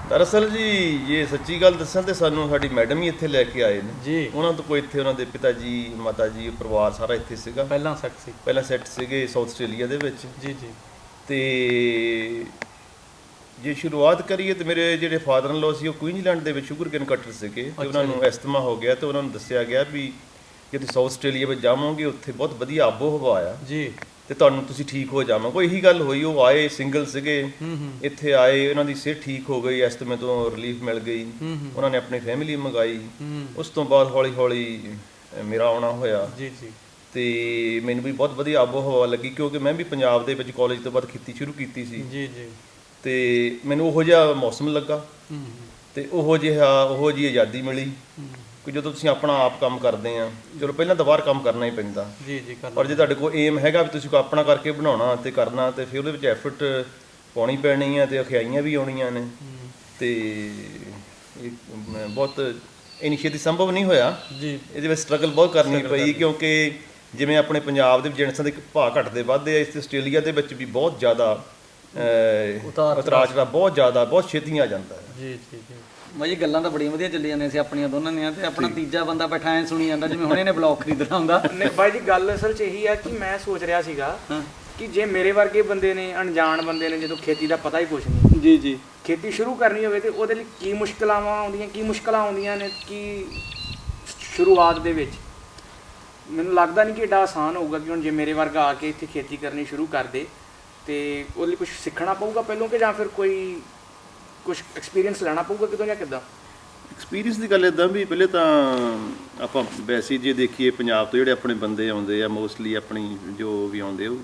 S4: ਦਰਅਸਲ ਜੀ ਇਹ ਸੱਚੀ ਗੱਲ ਦੱਸਾਂ ਤੇ ਸਾਨੂੰ ਸਾਡੀ ਮੈਡਮ ਹੀ ਇੱਥੇ ਲੈ ਕੇ ਆਏ ਨੇ।
S1: ਜੀ।
S4: ਉਹਨਾਂ ਤੋਂ ਕੋਈ ਇੱਥੇ ਉਹਨਾਂ ਦੇ ਪਿਤਾ ਜੀ ਮਾਤਾ ਜੀ ਪਰਿਵਾਰ ਸਾਰਾ ਇੱਥੇ ਸੀਗਾ।
S1: ਪਹਿਲਾਂ ਸੈੱਟ ਸੀ।
S4: ਪਹਿਲਾਂ ਸੈੱਟ ਸੀਗੇ ਸਾਊਥ ਆਸਟ੍ਰੇਲੀਆ ਦੇ ਵਿੱਚ।
S1: ਜੀ ਜੀ।
S4: ਤੇ ਜੇ ਸ਼ੁਰੂਆਤ ਕਰੀਏ ਤੇ ਮੇਰੇ ਜਿਹੜੇ ਫਾਦਰ ਇਨ ਲੋ ਸੀ ਉਹ ਕੁਈਨਜ਼ਲੈਂਡ ਦੇ ਵਿੱਚ ਸ਼ੂਗਰਕੇਨ ਕਟਰ ਸੀਗੇ ਤੇ ਉਹਨਾਂ ਨੂੰ ਐਸਥਮਾ ਹੋ ਗਿਆ ਤੇ ਉਹਨਾਂ ਨੂੰ ਦੱਸਿਆ ਗਿਆ ਵੀ ਜੇ ਤੁਸੀਂ ਸਾਊਥ ਆਸਟ੍ਰੇਲੀਆ ਵਿੱਚ ਜਾਵੋਗੇ ਉੱਥੇ ਬਹੁਤ ਵਧੀਆ ਆਬੋ ਹਵਾ ਆ।
S1: ਜੀ।
S4: ਤੇ ਤੁਹਾਨੂੰ ਤੁਸੀਂ ਠੀਕ ਹੋ ਜਾਵੋਗੇ। ਇਹੀ ਗੱਲ ਹੋਈ ਉਹ ਆਏ ਸਿੰਗਲ ਸੀਗੇ। ਇੱਥੇ ਆਏ ਉਹਨਾਂ ਦੀ ਸਿਹਤ ਠੀਕ ਹੋ ਗਈ ਐਸਥਮੇ ਤੋਂ ਰਿਲੀਫ ਮਿਲ ਗਈ। ਉਹਨਾਂ ਨੇ ਆਪਣੀ ਫੈਮਿਲੀ ਮੰਗਾਈ। ਉਸ ਤੋਂ ਬਾਅਦ ਹੌਲੀ ਹੌਲੀ ਮੇਰਾ ਆਉਣਾ ਹੋਇਆ।
S1: ਜੀ ਜੀ।
S4: ਤੇ ਮੈਨੂੰ ਵੀ ਬਹੁਤ ਵਧੀਆ ਆਬੋ ਹਵਾ ਲੱਗੀ ਕਿਉਂਕਿ ਮੈਂ ਵੀ ਪੰਜਾਬ ਦੇ ਵਿੱਚ ਕਾਲਜ ਤੋਂ ਬਾਅਦ ਖੇਤੀ ਸ਼ੁਰੂ ਕੀਤੀ ਸੀ।
S1: ਜੀ ਜੀ।
S4: ਤੇ ਮੈਨੂੰ ਉਹੋ ਜਿਹਾ ਮੌਸਮ ਲੱਗਾ। ਤੇ ਉਹੋ ਜਿਹਾ ਉਹੋ ਜਿਹੀ ਆਜ਼ਾਦੀ ਮਿਲੀ। ਕਿ ਜਦੋਂ ਤੁਸੀਂ ਆਪਣਾ ਆਪ ਕੰਮ ਕਰਦੇ ਆ ਚਲੋ ਪਹਿਲਾਂ ਤਾਂ ਬਾਹਰ ਕੰਮ ਕਰਨਾ ਹੀ ਪੈਂਦਾ।
S1: ਜੀ ਜੀ ਕਰ
S4: ਪਰ ਜੇ ਤੁਹਾਡੇ ਕੋਲ ਏਮ ਹੈਗਾ ਵੀ ਤੁਸੀਂ ਕੋਈ ਆਪਣਾ ਕਰਕੇ ਬਣਾਉਣਾ ਤੇ ਕਰਨਾ ਤੇ ਫਿਰ ਉਹਦੇ ਵਿੱਚ ਐਫਰਟ ਪਾਉਣੀ ਪੈਣੀ ਆ ਤੇ ਅਖਿਆਈਆਂ ਵੀ ਆਉਣੀਆਂ ਨੇ। ਤੇ ਬਹੁਤ ਇਨੀਸ਼ੀਏਟਿਵ ਸੰਭਵ ਨਹੀਂ ਹੋਇਆ।
S1: ਜੀ।
S4: ਇਹਦੇ ਵਿੱਚ ਸਟਰਗਲ ਬਹੁਤ ਕਰਨੀ ਪਈ ਕਿਉਂਕਿ ਜਿਵੇਂ ਆਪਣੇ ਪੰਜਾਬ ਦੇ ਵਿੱਚ ਜਨਸਾਂ ਦੇ ਭਾਅ ਘਟਦੇ ਵੱਧਦੇ ਆ ਇਸ ਤੇ ਆਸਟ੍ਰੇਲੀਆ ਦੇ ਵਿੱਚ ਵੀ ਬਹੁਤ ਜ਼ਿਆਦਾ
S1: ਉਤਾਰ
S4: ਉਤਰਾਅ ਚੜਾਅ ਬਹੁਤ ਜ਼ਿਆਦਾ ਬਹੁਤ ਛੇਤੀ ਆ ਜਾਂਦਾ ਹੈ।
S1: ਜੀ ਜੀ ਜੀ।
S5: ਬਾਈ ਗੱਲਾਂ ਤਾਂ ਬੜੀਆਂ ਵਧੀਆ ਚੱਲੀ ਜਾਂਦੀਆਂ ਸੀ ਆਪਣੀਆਂ ਦੋਨਾਂ ਦੀਆਂ ਤੇ ਆਪਣਾ ਤੀਜਾ ਬੰਦਾ ਬੈਠਾ ਐ ਸੁਣੀ ਜਾਂਦਾ ਜਿਵੇਂ ਹੁਣ ਇਹਨੇ ਬਲੌਗ ਖਰੀਦਣਾ ਹੁੰਦਾ।
S2: ਨਹੀਂ ਬਾਈ ਜੀ ਗੱਲ ਅਸਲ 'ਚ ਇਹੀ ਆ ਕਿ ਮੈਂ ਸੋਚ ਰਿਹਾ ਸੀਗਾ ਕਿ ਜੇ ਮੇਰੇ ਵਰਗੇ ਬੰਦੇ ਨੇ ਅਣਜਾਣ ਬੰਦੇ ਨੇ ਜਦੋਂ ਖੇਤੀ ਦਾ ਪਤਾ ਹੀ ਕੁਝ ਨਹੀਂ।
S5: ਜੀ ਜੀ।
S2: ਖੇਤੀ ਸ਼ੁਰੂ ਕਰਨੀ ਹੋਵੇ ਤੇ ਉਹਦੇ ਲਈ ਕੀ ਮੁਸ਼ਕਲਾਂ ਆਉਂਦੀਆਂ ਕੀ ਮੁਸ਼ਕਲਾਂ ਆਉਂਦੀਆਂ ਨੇ ਕਿ ਸ਼ੁਰੂਆਤ ਦੇ ਵਿੱਚ। ਮੈਨੂੰ ਲੱਗਦਾ ਨਹੀਂ ਕਿ ਏਡਾ ਆਸਾਨ ਹੋਊਗਾ ਕਿ ਹੁਣ ਜੇ ਮੇਰੇ ਵਰਗਾ ਆ ਕੇ ਇੱਥੇ ਖੇਤੀ ਕਰਨੀ ਸ਼ੁਰੂ ਕਰ ਦੇ। ਤੇ ਉਹਦੇ ਲਈ ਕੁਝ ਸਿੱਖਣਾ ਪਊਗਾ ਪਹਿਲੋਂ ਕਿ ਜਾਂ ਫਿਰ ਕੋਈ ਕੁਝ ਐਕਸਪੀਰੀਅੰਸ ਲੈਣਾ ਪਊਗਾ ਕਿਤੋਂ ਜਾਂ ਕਿੱਦਾਂ?
S4: ਐਕਸਪੀਰੀਅੰਸ ਦੀ ਗੱਲ ਇਦਾਂ ਵੀ ਪਹਿਲੇ ਤਾਂ ਆਪਾਂ ਵੈਸੇ ਜੇ ਦੇਖੀਏ ਪੰਜਾਬ ਤੋਂ ਜਿਹੜੇ ਆਪਣੇ ਬੰਦੇ ਆਉਂਦੇ ਆ ਮੋਸਟਲੀ ਆਪਣੀ ਜੋ ਵੀ ਆਉਂਦੇ ਉਹ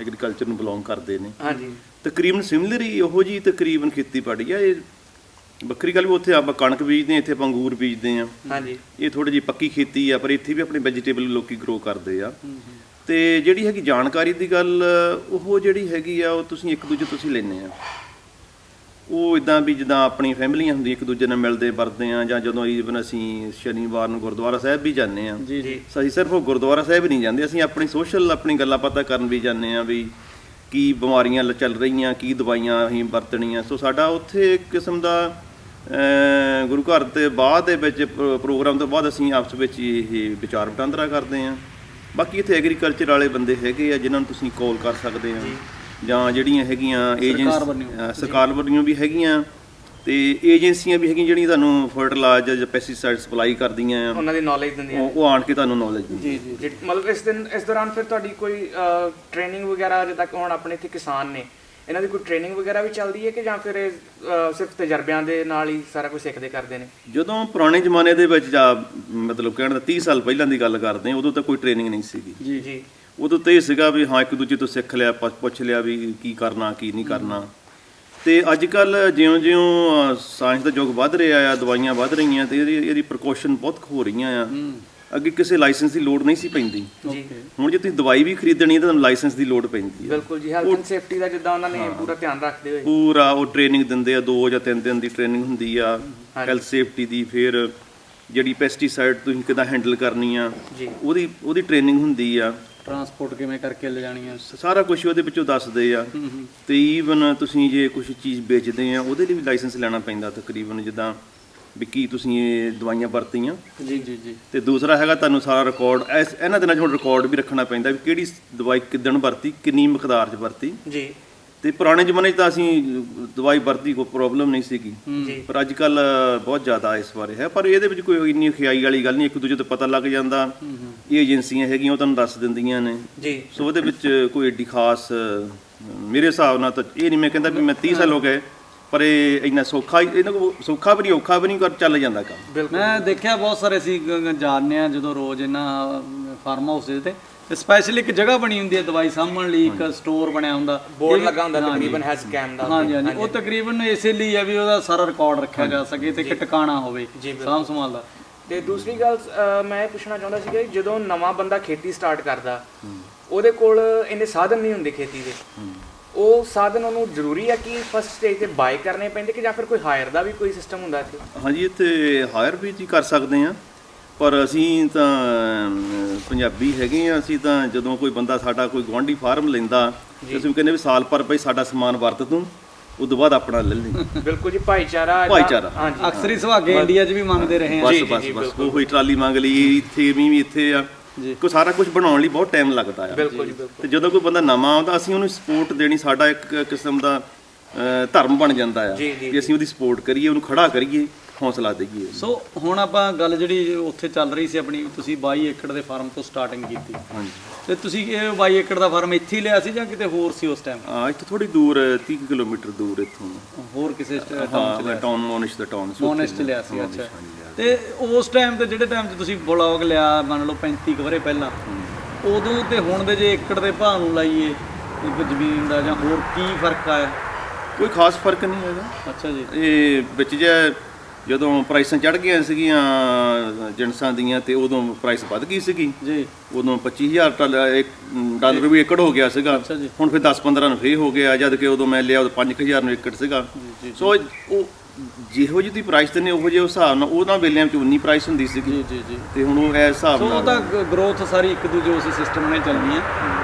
S4: ਐਗਰੀਕਲਚਰ ਨੂੰ ਬਿਲੋਂਗ ਕਰਦੇ ਨੇ।
S2: ਹਾਂਜੀ।
S4: ਤਕਰੀਬਨ ਸਿਮਿਲਰ ਹੀ ਉਹੋ ਜੀ ਤਕਰੀਬਨ ਖੇਤੀਬਾੜੀ ਆ ਇਹ ਵੱਖਰੀ ਗੱਲ ਵੀ ਉੱਥੇ ਆਪਾਂ ਕਣਕ ਬੀਜਦੇ ਆ ਇੱਥੇ ਆਪਾਂ ਅੰਗੂਰ ਬੀਜਦੇ ਆ
S2: ਹਾਂਜੀ।
S4: ਇਹ ਥੋੜੀ ਜਿਹੀ ਪੱਕੀ ਖੇਤੀ ਆ ਪਰ ਇੱਥੇ ਵੀ ਆਪਣੇ ਵੈਜੀਟੇਬਲ ਲੋਕੀ ਗਰੋ ਕਰਦੇ ਆ। ਤੇ ਜਿਹੜੀ ਹੈਗੀ ਜਾਣਕਾਰੀ ਦੀ ਗੱਲ ਉਹ ਜਿਹੜੀ ਹੈਗੀ ਆ ਉਹ ਤੁਸੀਂ ਇੱਕ ਦੂਜੇ ਤੋਂ ਤੁਸੀਂ ਲੈਂਦੇ ਆ। ਉਹ ਇਦਾਂ ਵੀ ਜਿੱਦਾਂ ਆਪਣੀ ਫੈਮਿਲੀਆਂ ਹੁੰਦੀਆਂ ਇੱਕ ਦੂਜੇ ਨਾਲ ਮਿਲਦੇ ਵਰਤਦੇ ਆ ਜਾਂ ਜਦੋਂ ਈਵਨ ਅਸੀਂ ਸ਼ਨੀਵਾਰ ਨੂੰ ਗੁਰਦੁਆਰਾ ਸਾਹਿਬ ਵੀ ਜਾਂਦੇ ਆ।
S5: ਜੀ ਜੀ।
S4: ਅਸੀਂ ਸਿਰਫ ਉਹ ਗੁਰਦੁਆਰਾ ਸਾਹਿਬ ਨਹੀਂ ਜਾਂਦੇ ਅਸੀਂ ਆਪਣੀ ਸੋਸ਼ਲ ਆਪਣੀ ਗੱਲਾਂ ਪਤਾ ਕਰਨ ਵੀ ਜਾਂਦੇ ਆ ਵੀ ਕੀ ਬਿਮਾਰੀਆਂ ਚੱਲ ਰਹੀਆਂ ਕੀ ਦਵਾਈਆਂ ਅਸੀਂ ਵਰਤਣੀਆਂ। ਸੋ ਸਾਡਾ ਉੱਥੇ ਇੱਕ ਕਿਸਮ ਦਾ ਗੁਰੂ ਘਰ ਤੇ ਬਾਅਦ ਦੇ ਵਿੱਚ ਪ੍ਰੋ- ਪ੍ਰੋਗਰਾਮ ਤੋਂ ਬਾਅਦ ਅਸੀਂ ਆਪਸ ਵਿੱਚ ਇਹ ਵਿਚਾਰ ਵਟਾਂਦਰਾ ਕਰਦੇ ਆ। ਬਾਕੀ ਇੱਥੇ ਐਗਰੀਕਲਚਰ ਵਾਲੇ ਬੰਦੇ ਹੈਗੇ ਆ ਜਿਨ੍ਹਾਂ ਨੂੰ ਤੁਸੀਂ ਕਾਲ ਕਰ ਸਕਦੇ ਆ। ਜਾਂ। ਜਿਹੜੀਆਂ ਹੈਗੀਆਂ ਏਜੰਸ ਸਰਕਾਰ ਵੱਲੋਂ ਵੀ ਹੈਗੀਆਂ। ਤੇ ਏਜੰਸੀਆਂ ਵੀ ਹੈਗੀਆਂ ਜਿਹੜੀਆਂ ਤੁਹਾਨੂੰ ਫਰਟੀਲਾਈਜ਼ਰ ਜਾਂ ਪੈਸਟੀਸਾਈਡ ਸਪਲਾਈ ਕਰਦੀਆਂ ਆ।
S2: ਉਹਨਾਂ ਦੀ ਨੌਲੇਜ ਦਿੰਦੀਆਂ
S4: ਉਹ ਉਹ ਆਣ ਕੇ ਤੁਹਾਨੂੰ ਨੌਲੇਜ ਦਿੰਦੇ
S2: ਜੀ ਜੀ। ਮਤਲਬ ਇਸ ਦਿਨ ਇਸ ਦੌਰਾਨ ਫਿਰ ਤੁਹਾਡੀ ਕੋਈ ਟ੍ਰੇਨਿੰਗ ਵਗੈਰਾ ਜਿੱਦਾਂ ਕਿ ਹੁਣ ਆਪਣੇ ਇੱਥੇ ਕਿਸਾਨ ਨੇ ਇਹਨਾਂ ਦੀ ਕੋਈ ਟ੍ਰੇਨਿੰਗ ਵਗੈਰਾ ਵੀ ਚੱਲਦੀ ਹੈ ਕਿ ਜਾਂ ਫਿਰ ਇਹ ਸਿਰਫ ਤਜਰਬਿਆਂ ਦੇ ਨਾਲ ਹੀ ਸਾਰਾ ਕੁਝ ਸਿੱਖਦੇ ਕਰਦੇ ਨੇ?
S4: ਜਦੋਂ ਪੁਰਾਣੇ ਜ਼ਮਾਨੇ ਦੇ ਵਿੱਚ ਜਾਂ ਮਤਲਬ ਕਹਿਣ ਦਾ 30 ਸਾਲ ਪਹਿਲਾਂ ਦੀ ਗੱਲ ਕਰਦੇ ਹਾਂ ਉਦੋਂ ਤਾਂ ਕੋਈ ਟ੍ਰੇਨਿੰਗ ਨਹੀਂ ਸੀਗੀ।
S2: ਜੀ ਜੀ।
S4: ਉਦੋਂ ਤਾਂ ਇਹ ਸੀਗਾ ਵੀ ਹਾਂ ਇੱਕ ਦੂਜੇ ਤੋਂ ਸਿੱਖ ਲਿਆ ਪੁੱਛ ਪੁੱਛ ਲਿਆ ਵੀ ਕੀ ਕਰਨਾ ਕੀ ਨਹੀਂ ਕਰਨਾ। ਤੇ ਅੱਜ ਕੱਲ ਜਿਉਂ-ਜਿਉਂ ਸਾਇੰਸ ਦਾ ਯੁੱਗ ਵੱਧ ਰਿਹਾ ਆ ਦਵਾਈਆਂ ਵੱਧ ਰਹੀਆਂ ਤੇ ਇਹਦੀ ਇਹਦੀ ਪ੍ਰੀਕਾਸ਼ਨ ਬਹੁਤ ਹੋ ਰਹੀਆਂ ਆ। ਅੱਗੇ ਕਿਸੇ ਲਾਇਸੈਂਸ ਦੀ ਲੋੜ ਨਹੀਂ ਸੀ ਪੈਂਦੀ।
S2: ਜੀ।
S4: ਹੁਣ ਜੇ ਤੁਸੀਂ ਦਵਾਈ ਵੀ ਖਰੀਦਣੀ ਹੈ ਤਾਂ ਤੁਹਾਨੂੰ ਲਾਇਸੈਂਸ ਦੀ ਲੋੜ ਪੈਂਦੀ ਹੈ।
S2: ਬਿਲਕੁਲ ਜੀ ਹੈਲਥ ਐਂਡ ਸੇਫਟੀ ਦਾ ਜਿੱਦਾਂ ਉਹਨਾਂ ਨੇ ਪੂਰਾ ਧਿਆਨ ਰੱਖਦੇ ਹੋਏ।
S4: ਪੂਰਾ ਉਹ ਟ੍ਰੇਨਿੰਗ ਦਿੰਦੇ ਆ 2 ਜਾਂ 3 ਦਿਨ ਦੀ ਟ੍ਰੇਨਿੰਗ ਹੁੰਦੀ ਆ ਹੈਲਥ ਸੇਫਟੀ ਦੀ ਫਿਰ ਜਿਹੜੀ ਪੈਸਟੀਸਾਈਡ ਤੁਸੀਂ ਕਿਦਾਂ ਹੈਂਡਲ ਕਰਨੀ ਆ ਉਹਦੀ ਉਹਦੀ ਟ੍ਰੇਨਿੰਗ ਹੁੰਦੀ ਆ।
S5: ਟਰਾਂਸਪੋਰਟ ਕਿਵੇਂ ਕਰਕੇ ਲਿਜਾਣੀ ਆ?
S4: ਸ- ਸਾਰਾ ਕੁਝ ਉਹਦੇ ਵਿੱਚੋਂ ਦੱਸਦੇ ਆ। ਤੇ ਈਵਨ ਤੁਸੀਂ ਜੇ ਕੁਝ ਚੀਜ਼ ਵੇਚਦੇ ਆ ਉਹਦੇ ਲਈ ਵੀ ਲਾਇਸੈਂਸ ਲੈਣਾ ਪੈਂਦਾ ਤਕਰੀਬਨ ਜਿੱਦਾਂ ਵੀ ਕੀ ਤੁਸੀਂ ਇਹ ਦਵਾਈਆਂ ਵਰਤੀਆਂ?
S5: ਜੀ ਜੀ ਜੀ।
S4: ਤੇ ਦੂਸਰਾ ਹੈਗਾ ਤੁਹਾਨੂੰ ਸਾਰਾ ਰਿਕਾਰਡ ਐਸ ਇਹਨਾਂ ਦਿਨਾਂ 'ਚ ਹੁਣ ਰਿਕਾਰਡ ਵੀ ਰੱਖਣਾ ਪੈਂਦਾ ਵੀ ਕਿਹੜੀ ਦਵਾਈ ਕਿਦਣ ਵਰਤੀ ਕਿੰਨੀ ਮਿਕਦਾਰ 'ਚ ਵਰਤੀ।
S2: ਜੀ।
S4: ਤੇ ਪੁਰਾਣੇ ਜ਼ਮਾਨੇ 'ਚ ਤਾਂ ਅਸੀਂ ਦਵਾਈ ਵਰਤੀ ਕੋਈ ਪ੍ਰੋਬਲਮ ਨਹੀਂ ਸੀਗੀ। ਪਰ ਅੱਜ ਕੱਲ ਬਹੁਤ ਜ਼ਿਆਦਾ ਇਸ ਬਾਰੇ ਹੈ ਪਰ ਇਹਦੇ ਵਿੱਚ ਕੋਈ ਇੰਨੀ ਖਿਆਈ ਵਾਲੀ ਗੱਲ ਨਹੀਂ ਇੱਕ ਦੂਜੇ ਤੋਂ ਪਤਾ ਲੱਗ ਜਾਂਦਾ। ਇਹ ਏਜੰਸੀਆਂ ਹੈਗੀਆਂ ਉਹ ਤੁਹਾਨੂੰ ਦੱਸ ਦਿੰਦੀਆਂ ਨੇ।
S2: ਜੀ।
S4: ਸੋ ਉਹਦੇ ਵਿੱਚ ਕੋਈ ਏਡੀ ਖਾਸ ਮੇਰੇ ਹਿਸਾਬ ਨਾਲ ਤਾਂ ਇਹ ਨਹੀਂ ਮੈਂ ਕਹਿੰਦਾ ਵੀ ਮੈਂ 30 ਸਾਲ ਹੋ ਗਏ ਪਰ ਇਹ ਇੰਨਾ ਸੌਖਾ ਹੀ- ਇਹਨਾਂ ਕੋ ਸੌਖਾ ਵੀ ਨਹੀਂ ਔਖਾ ਵੀ ਨਹੀਂ ਕਰ ਚੱਲ ਜਾਂਦਾ ਕੰਮ।
S1: ਮੈਂ ਦੇਖਿਆ ਬਹੁਤ ਸਾਰੇ ਅਸੀਂ ਗ- ਗ- ਜਾਂਦੇ ਆ ਜਦੋਂ ਰੋਜ਼ ਇਹਨਾਂ ਫਾਰਮ ਹਾਊਸ ਤੇ ਤੇ ਸਪੈਸ਼ਲੀ ਇੱਕ ਜਗ੍ਹਾ ਬਣੀ ਹੁੰਦੀ ਹੈ ਦਵਾਈ ਸਾਂਭਣ ਲਈ ਇੱਕ ਸਟੋਰ ਬਣਿਆ ਹੁੰਦਾ।
S2: ਬੋਰਡ ਲੱਗਾ ਹੁੰਦਾ। ਤਕਰੀਬਨ ਹੈਜ਼ ਕੈਮ ਦਾ।
S1: ਹਾਂਜੀ ਹਾਂਜੀ। ਉਹ ਤਕਰੀਬਨ ਇਸੇ ਲਈ ਹੈ ਵੀ ਉਹਦਾ ਸਾਰਾ ਰਿਕਾਰਡ ਰੱਖਿਆ ਜਾ ਸਕੇ ਤੇ ਇੱਕ ਟਿਕਾਣਾ ਹੋਵੇ। ਸਾਂਭ ਸੰਭਾਲ ਦਾ।
S2: ਤੇ ਦੂਸਰੀ ਗੱਲ ਮੈਂ ਇਹ ਪੁੱਛਣਾ ਚਾਹੁੰਦਾ ਸੀਗਾ ਕਿ ਜਦੋਂ ਨਵਾਂ ਬੰਦਾ ਖੇਤੀ ਸਟਾਰਟ ਕਰਦਾ ਉਹਦੇ ਕੋਲ ਇੰਨੇ ਸਾਧਨ ਨਹੀਂ ਹੁੰਦੇ ਖੇਤੀ ਦੇ। ਉਹ ਸਾਧਨ ਉਹਨੂੰ ਜ਼ਰੂਰੀ ਹੈ ਕਿ ਫਸਟ ਸਟੇਜ ਤੇ ਬਾਈ ਕਰਨੇ ਪੈਂਦੇ ਕਿ ਜਾਂ ਫਿਰ ਕੋਈ ਹਾਇਰ ਦਾ ਵੀ ਕੋਈ ਸਿਸਟਮ ਹੁੰਦਾ ਇੱਥੇ?
S4: ਹਾਂਜੀ ਇੱਥੇ ਹਾਇਰ ਵੀ ਜੀ ਕਰ ਸਕਦੇ ਆ ਪਰ ਅਸੀਂ ਤਾਂ ਪੰਜਾਬੀ ਹੈਗੇ ਆ ਅਸੀਂ ਤਾਂ ਜਦੋਂ ਕੋਈ ਬੰਦਾ ਸਾਡਾ ਕੋਈ ਗੁਆਂਢੀ ਫਾਰਮ ਲੈਂਦਾ ਤੇ ਅਸੀਂ ਕਹਿੰਦੇ ਵੀ ਸਾਲ ਪਰ ਭਈ ਸਾਡਾ ਸਮਾਨ ਵਰਤ ਤੂੰ ਉਦੋਂ ਬਾਅਦ ਆਪਣਾ ਲੈ ਲਈ।
S2: ਬਿਲਕੁਲ ਜੀ ਭਾਈਚਾਰਾ
S4: ਭਾਈਚਾਰਾ।
S2: ਹਾਂਜੀ।
S1: ਅਕਸਰ ਹੀ ਸੁਹਾਗੇ ਇੰਡੀਆ 'ਚ ਵੀ ਮੰਗਦੇ ਰਹੇ ਆ
S4: ਬਸ
S2: ਜੀ,
S4: ਬਸ
S2: ਜੀ,
S4: ਬਸ ਉਹ ਹੋਈ ਟਰਾਲੀ ਮੰਗ ਲਈ ਇੱਥੇ ਵੀ ਵੀ ਇੱਥੇ ਆ।
S1: ਜੀ।
S4: ਕੋ ਸਾਰਾ ਕੁਝ ਬਣਾਉਣ ਲਈ ਬਹੁਤ ਟਾਈਮ ਲੱਗਦਾ ਆ।
S2: ਬਿਲਕੁਲ ਜੀ ਬਿਲਕੁਲ।
S4: ਤੇ ਜਦੋਂ ਕੋਈ ਬੰਦਾ ਨਵਾਂ ਆਉਂਦਾ ਅਸੀਂ ਉਹਨੂੰ ਸਪੋਰਟ ਦੇਣੀ ਸਾਡਾ ਇੱਕ ਕਿਸਮ ਦਾ ਧਰਮ ਬਣ ਜਾਂਦਾ ਆ ਕਿ ਅਸੀਂ ਉਹਦੀ ਸਪੋਰਟ ਕਰੀਏ ਉਹਨੂੰ ਖੜਾ ਕਰੀਏ ਹੌਸਲਾ ਦੇਈਏ।
S1: ਸੋ ਹੁਣ ਆਪਾਂ ਗੱਲ ਜਿਹੜੀ ਉੱਥੇ ਚੱਲ ਰਹੀ ਸੀ ਆਪਣੀ ਤੁਸੀਂ 22 ਏਕੜ ਦੇ ਫਾਰਮ ਤੋਂ ਸਟਾਰਟਿੰਗ ਕੀਤੀ।
S4: ਹਾਂਜੀ।
S1: ਤੇ ਤੁਸੀਂ ਇਹ 22 ਏਕੜ ਦਾ ਫਾਰਮ ਇੱਥੇ ਹੀ ਲਿਆ ਸੀ ਜਾਂ ਕਿਤੇ ਹੋਰ ਸੀ ਉਸ ਟਾਈਮ
S4: ਆ ਇੱਥੇ ਥੋੜੀ ਦੂਰ 30 ਕੁ ਕਿਲੋਮੀਟਰ ਦੂਰ ਇੱਥੋਂ।
S1: ਹੋਰ ਕਿਸੇ ਟਾਊਨ 'ਚ
S4: ਹਾਂ
S1: ਲਿਆ
S4: ਟਾਊਨ ਮੋਨਿਸ਼ ਦਾ ਟਾਊਨ ਸੀ
S1: ਮੋਨੈਸਟ ਚ ਲਿਆ ਸੀ ਅੱਛਾ। ਤੇ ਉਸ ਟਾਈਮ ਤੇ ਜਿਹੜੇ ਟਾਈਮ 'ਚ ਤੁਸੀਂ ਬਲੌਗ ਲਿਆ ਮੰਨ ਲਓ 35 ਕੁ ਵਰੇ ਪਹਿਲਾਂ ਉਦੋਂ ਤੇ ਹੁਣ ਦੇ ਜੇ ਏਕੜ ਦੇ ਭਾਅ ਨੂੰ ਲਾਈਏ ਇੱਕ ਜ਼ਮੀਨ ਦਾ ਜਾਂ ਹੋਰ ਕੀ ਫ਼ਰਕ ਆਇਆ?
S4: ਕੋਈ ਖਾਸ ਫ਼ਰਕ ਨਹੀਂ ਹੈਗਾ।
S1: ਅੱਛਾ ਜੀ।
S4: ਇਹ ਵਿੱਚ ਜੇ ਜਦੋਂ ਪ੍ਰਾਈਸਾਂ ਚੜ ਗਈਆਂ ਸੀਗੀਆਂ ਜਿੰਸਾਂ ਦੀਆਂ ਤੇ ਉਦੋਂ ਪ੍ਰਾਈਸ ਵੱਧ ਗਈ ਸੀਗੀ।
S1: ਜੀ।
S4: ਉਦੋਂ 25000 ਡਾਲਰ ਇੱਕ ਡਾਲਰ ਵੀ ਏਕੜ ਹੋ ਗਿਆ ਸੀਗਾ। ਹੁਣ ਫਿਰ 10-15 ਨੂੰ ਫੇ ਹੋ ਗਿਆ ਜਦ ਕਿ ਉਦੋਂ ਮੈਂ ਲਿਆ ਉਦੋਂ 5000 ਨੂੰ ਏਕੜ ਸੀਗਾ। ਸੋ ਉਹ ਜਿਹੋ ਜਿਹੀ ਪ੍ਰਾਈਸ ਤੇ ਨੇ ਉਹੋ ਜਿਹੇ ਹਿਸਾਬ ਨਾਲ ਉਹਨਾਂ ਵੇਲਿਆਂ ਵਿੱਚ ਉਨੀ ਪ੍ਰਾਈਸ ਹੁੰਦੀ ਸੀਗੀ
S1: ਜੀ ਜੀ ਜੀ।
S4: ਤੇ ਹੁਣ ਉਹ ਇਸ ਹਿਸਾਬ
S1: ਸੋ ਉਹ
S4: ਨਾਲ
S1: ਤਾਂ ਗਰੋਥ ਸਾਰੀ ਇੱਕ ਦੂਜੇ ਉਸੇ ਸਿਸਟਮ ਨਾਲ ਚੱਲਣੀ ਹੈ।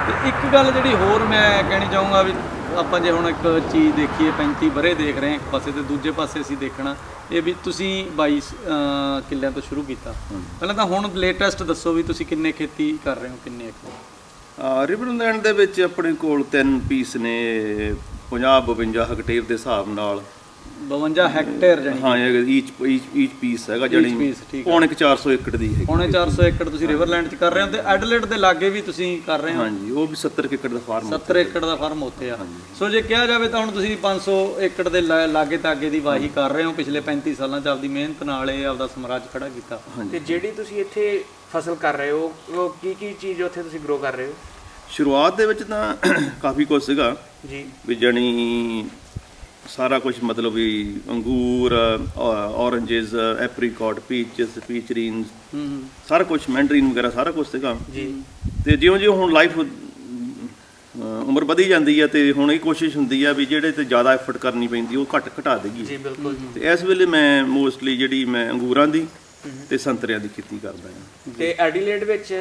S1: ਤੇ ਇੱਕ ਗੱਲ ਜਿਹੜੀ ਹੋਰ ਮੈਂ ਕਹਿਣੀ ਚਾਹੂੰਗਾ ਵੀ ਆਪਾਂ ਜੇ ਹੁਣ ਇੱਕ ਚੀਜ਼ ਦੇਖੀਏ 35 ਬਰੇ ਦੇਖ ਰਹੇ ਹਾਂ ਇੱਕ ਪਾਸੇ ਤੇ ਦੂਜੇ ਪਾਸੇ ਅਸੀਂ ਦੇਖਣਾ ਇਹ ਵੀ ਤੁਸੀਂ 22 ਅਹ, ਕਿੱਲਿਆਂ ਤੋਂ ਸ਼ੁਰੂ ਕੀਤਾ। ਪਹਿਲਾਂ ਤਾਂ ਹੁਣ ਲੇਟੈਸਟ ਦੱਸੋ ਵੀ ਤੁਸੀਂ ਕਿੰਨੇ ਖੇਤੀ ਕਰ ਰਹੇ ਹੋ ਕਿੰਨੇ ਏਕੜ
S4: ਰਿਵਰਲੈਂਡ ਦੇ ਵਿੱਚ ਆਪਣੇ ਕੋਲ ਤਿੰਨ ਪੀਸ ਨੇ 50 52 ਹੈਕਟੇਅਰ ਦੇ ਹਿਸਾਬ ਨਾਲ।
S1: 52 ਹੈਕਟੇਅਰ ਜਾਨੀ
S4: ਹਾਂ ਈਚ ਈਚ ਪੀਸ ਹੈਗਾ
S1: ਠੀਕ
S4: ਪੌਣੇ ਕੁ 400 ਏਕੜ ਦੀ ਹੈਗੀ।
S1: ਪੌਣੇ 400 ਏਕੜ ਤੁਸੀਂ ਰਿਵਰਲੈਂਡ 'ਚ ਕਰ ਰਹੇ ਹੋ ਤੇ ਐਡਲੇਟ ਦੇ ਲਾਗੇ ਵੀ ਤੁਸੀਂ ਕਰ ਰਹੇ ਹੋ।
S4: ਹਾਂਜੀ ਉਹ ਵੀ 70 ਕੁ ਏਕੜ ਦਾ ਫਾਰਮ
S1: 70 ਏਕੜ ਦਾ ਫਾਰਮ ਉੱਥੇ ਆ। ਸੋ ਜੇ ਕਿਹਾ ਜਾਵੇ ਤਾਂ ਹੁਣ ਤੁਸੀਂ 500 ਏਕੜ ਦੇ ਲਾ- ਲਾਗੇ ਤਾਗੇ ਦੀ ਵਾਹੀ ਕਰ ਰਹੇ ਹੋ ਪਿਛਲੇ 35 ਸਾਲਾਂ ਚ ਆਪਦੀ ਮਿਹਨਤ ਨਾਲ ਇਹ ਆਪਦਾ ਸਮਰਾਜ ਖੜਾ ਕੀਤਾ।
S2: ਤੇ ਜਿਹੜੀ ਤੁਸੀਂ ਇੱਥੇ ਫਸਲ ਕਰ ਰਹੇ ਹੋ ਉਹ ਕੀ ਕੀ ਚੀਜ਼ ਉੱਥੇ ਤੁਸੀਂ ਗਰੋ ਕਰ ਰਹੇ ਹੋ?
S4: ਸ਼ੁਰੂਆਤ ਦੇ ਵਿੱਚ ਤਾਂ ਕਾਫੀ ਕੁਝ ਸੀਗਾ
S2: ਜੀ।
S4: ਵੀ ਜਣੀ ਸਾਰਾ ਕੁਝ ਮਤਲਬ ਵੀ ਅੰਗੂਰ ਔਰੰਜਸ ਐਪਰੀਕੋਟ ਪੀਚਸ ਪੀਚਰੀਨਸ
S1: ਹੂੰ ਹੂੰ।
S4: ਸਾਰਾ ਕੁਝ ਮੈਂਡਰੀਨ ਵਗੈਰਾ ਸਾਰਾ ਕੁਝ ਸੀਗਾ।
S2: ਜੀ।
S4: ਤੇ ਜਿਉਂ ਜਿਉਂ ਹੁਣ ਲਾਈਫ ਉਮਰ ਵਧੀ ਜਾਂਦੀ ਹੈ ਤੇ ਹੁਣ ਇਹ ਕੋਸ਼ਿਸ਼ ਹੁੰਦੀ ਆ ਵੀ ਜਿਹੜੇ ਤੇ ਜ਼ਿਆਦਾ ਐਫਰਟ ਕਰਨੀ ਪੈਂਦੀ ਉਹ ਘੱਟ ਘਟਾ ਦੇਗੀ
S2: ਜੀ ਬਿਲਕੁਲ
S4: ਤੇ ਇਸ ਵੇਲੇ ਮੈਂ ਮੋਸਟਲੀ ਜਿਹੜੀ ਮੈਂ ਅੰਗੂਰਾਂ ਦੀ ਤੇ ਸੰਤਰਿਆਂ ਦੀ ਖੇਤੀ ਕਰਦਾ ਹਾਂ
S2: ਤੇ ਐਡੀਲੇਡ ਵਿੱਚ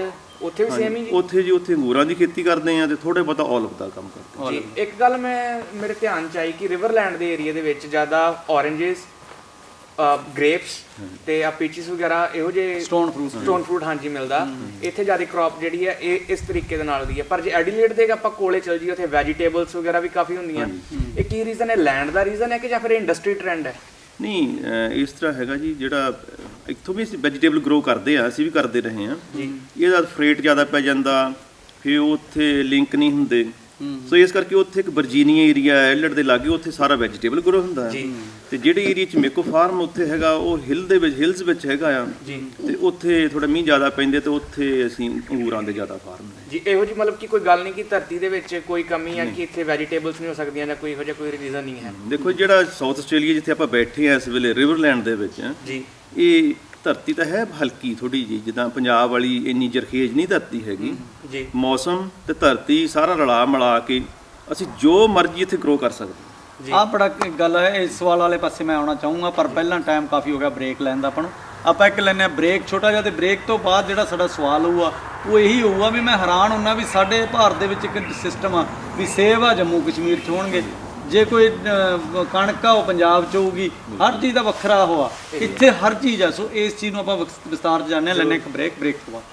S2: ਉੱਥੇ ਵੀ ਸੇਮ ਹੀ ਜੀ?
S4: ਉੱਥੇ ਜੀ ਉੱਥੇ ਅੰਗੂਰਾਂ ਦੀ ਖੇਤੀ ਕਰਦੇ ਆ ਤੇ ਥੋੜੇ ਬਹੁਤਾ 올ਿਵ ਦਾ ਕੰਮ ਕਰਦੇ
S2: ਜੀ ਇੱਕ ਗੱਲ ਮੈਂ ਮੇਰੇ ਧਿਆਨ ਚ ਆਈ ਕਿ ਰਿਵਰਲੈਂਡ ਦੇ ਏਰੀਆ ਦੇ ਵਿੱਚ ਜ਼ਿਆਦਾ ਔਰੇਂਜਸ ਗ੍ਰੇਪਸ ਤੇ ਆ ਪੀਚਸ ਵਗੈਰਾ ਇਹੋ ਜਿਹੇ
S1: ਸਟੋਨ ਫਰੂਟ
S2: ਸਟੋਨ ਫਰੂਟ ਹਾਂਜੀ ਮਿਲਦਾ। ਇੱਥੇ ਜ਼ਿਆਦਾ ਕ੍ਰੌਪ ਜਿਹੜੀ ਹੈ ਇਹ ਇਸ ਤਰੀਕੇ ਦੇ ਨਾਲ ਦੀ ਹੈ ਪਰ ਜੇ ਐਡੀਲੇਡ ਦੇ ਆਪਾਂ ਕੋਲੇ ਚਲ ਜੀ ਉੱਥੇ ਵੈਜੀਟੇਬਲਸ ਵਗੈਰਾ ਵੀ ਕਾਫੀ ਹੁੰਦੀਆਂ ਇਹ ਕੀ ਰੀਜ਼ਨ ਹੈ? ਲੈਂਡ ਦਾ ਰੀਜ਼ਨ ਹੈ ਕਿ ਜਾਂ ਫਿਰ ਇੰਡਸਟਰੀ ਟ੍ਰੈਂਡ ਹੈ?
S4: ਨਹੀਂ ਇਸ ਤਰ੍ਹਾਂ ਹੈਗਾ ਜੀ ਜਿਹੜਾ ਇੱਥੋਂ ਵੀ ਅਸੀਂ ਵੈਜੀਟੇਬਲ ਗਰੋ ਕਰਦੇ ਆ ਅਸੀਂ ਵੀ ਕਰਦੇ ਰਹੇ ਆ
S2: ਜੀ।
S4: ਇਹਦਾ ਫਰੇਟ ਜ਼ਿਆਦਾ ਪੈ ਜਾਂਦਾ ਫਿਰ ਉੱਥੇ ਲਿੰਕ ਨਹੀਂ ਹੁੰਦੇ। ਸੋ ਇਸ ਕਰਕੇ ਉੱਥੇ ਇੱਕ ਵਰਜੀਨੀਆ ਏਰੀਆ ਐਲਡ ਦੇ ਲਾਗੇ ਉੱਥੇ ਸਾਰਾ ਵੈਜੀਟੇਬਲ ਗਰੋ ਹੁੰਦਾ ਹੈ।
S2: ਜੀ।
S4: ਤੇ ਜਿਹੜੇ ਏਰੀਆ ਚ ਮੇਕੋ ਫਾਰਮ ਉੱਥੇ ਹੈਗਾ ਉਹ ਹਿਲ ਦੇ ਵਿੱਚ ਹਿਲਸ ਵਿੱਚ ਹੈਗਾ ਆ।
S2: ਜੀ।
S4: ਤੇ ਉੱਥੇ ਥੋੜਾ ਮੀਂਹ ਜ਼ਿਆਦਾ ਪੈਂਦੇ ਤੇ ਉੱਥੇ ਅਸੀਂ ਅੰਗੂਰਾਂ ਦੇ ਜ਼ਿਆਦਾ ਫਾਰਮ ਨੇ।
S2: ਜੀ ਇਹੋ ਜੀ ਮਤਲਬ ਕਿ ਕੋਈ ਗੱਲ ਨਹੀਂ ਕਿ ਧਰਤੀ ਦੇ ਵਿੱਚ ਕੋਈ ਕਮੀ ਹੈ ਕਿ ਇੱਥੇ ਵੈਜੀਟੇਬਲਸ ਨਹੀਂ ਹੋ ਸਕਦੀਆਂ ਜਾਂ ਕੋਈ ਇਹੋ ਜਿਹਾ ਕੋਈ ਰੀਜ਼ਨ ਨਹੀਂ ਹੈ।
S4: ਦੇਖੋ ਜਿਹੜਾ ਸਾਊਥ ਆਸਟ੍ਰੇਲੀਆ ਜਿੱਥੇ ਆਪਾਂ ਬੈਠੇ ਆ ਇਸ ਵੇਲੇ ਰਿਵਰਲੈਂਡ ਦੇ ਵਿੱਚ
S2: ਜੀ।
S4: ਇਹ ਧਰਤੀ ਤਾਂ ਹੈ ਹਲਕੀ ਥੋੜੀ ਜੀ ਜਿੱਦਾਂ ਪੰਜਾਬ ਵਾਲੀ ਇੰਨੀ ਜਰਖੇਜ ਨਹੀਂ ਧਰਤੀ ਹੈਗੀ।
S2: ਜੀ।
S4: ਮੌਸਮ ਤੇ ਧਰਤੀ ਸਾਰਾ ਰਲਾ ਮਿਲਾ ਕੇ ਅਸੀਂ ਜੋ ਮਰਜ਼ੀ ਇੱਥੇ ਗਰੋ ਕਰ ਸਕਦੇ
S1: ਆ ਬੜਾ ਗੱਲ ਹੈ ਇਸ ਸਵਾਲ ਵਾਲੇ ਪਾਸੇ ਮੈਂ ਆਉਣਾ ਚਾਹੂੰਗਾ ਪਰ ਪਹਿਲਾਂ ਟਾਈਮ ਕਾਫੀ ਹੋ ਗਿਆ ਬ੍ਰੇਕ ਲੈਣ ਦਾ ਆਪਾਂ ਨੂੰ। ਆਪਾਂ ਇੱਕ ਲੈਨੇ ਆ ਬ੍ਰੇਕ ਛੋਟਾ ਜਿਹਾ ਤੇ ਬ੍ਰੇਕ ਤੋਂ ਬਾਅਦ ਜਿਹੜਾ ਸਾਡਾ ਸਵਾਲ ਹੋਊਗਾ ਉਹ ਇਹੀ ਹੋਊਗਾ ਵੀ ਮੈਂ ਹੈਰਾਨ ਹੁੰਨਾ ਵੀ ਸਾਡੇ ਭਾਰਤ ਦੇ ਵਿੱਚ ਇੱਕ ਸਿਸਟਮ ਆ ਵੀ ਸੇਵ ਆ ਜੰਮੂ ਕਸ਼ਮੀਰ ਚ ਹੋਣਗੇ। ਜੇ ਕੋਈ ਅਹ, ਕਣਕ ਆ ਉਹ ਪੰਜਾਬ ਚ ਹੋਊਗੀ ਹਰ ਚੀਜ਼ ਦਾ ਵੱਖਰਾ ਹੋਆ ਇੱਥੇ ਹਰ ਚੀਜ਼ ਆ। ਸੋ ਇਸ ਚੀਜ਼ ਨੂੰ ਆਪਾਂ ਵਿਸ- ਵਿਸਤਾਰ ਚ ਜਾਣਦੇ ਹਾਂ। ਲੈਨੇ ਇੱਕ ਬ੍ਰੇਕ ਬ੍ਰੇਕ ਤੋਂ ਬਾਅਦ।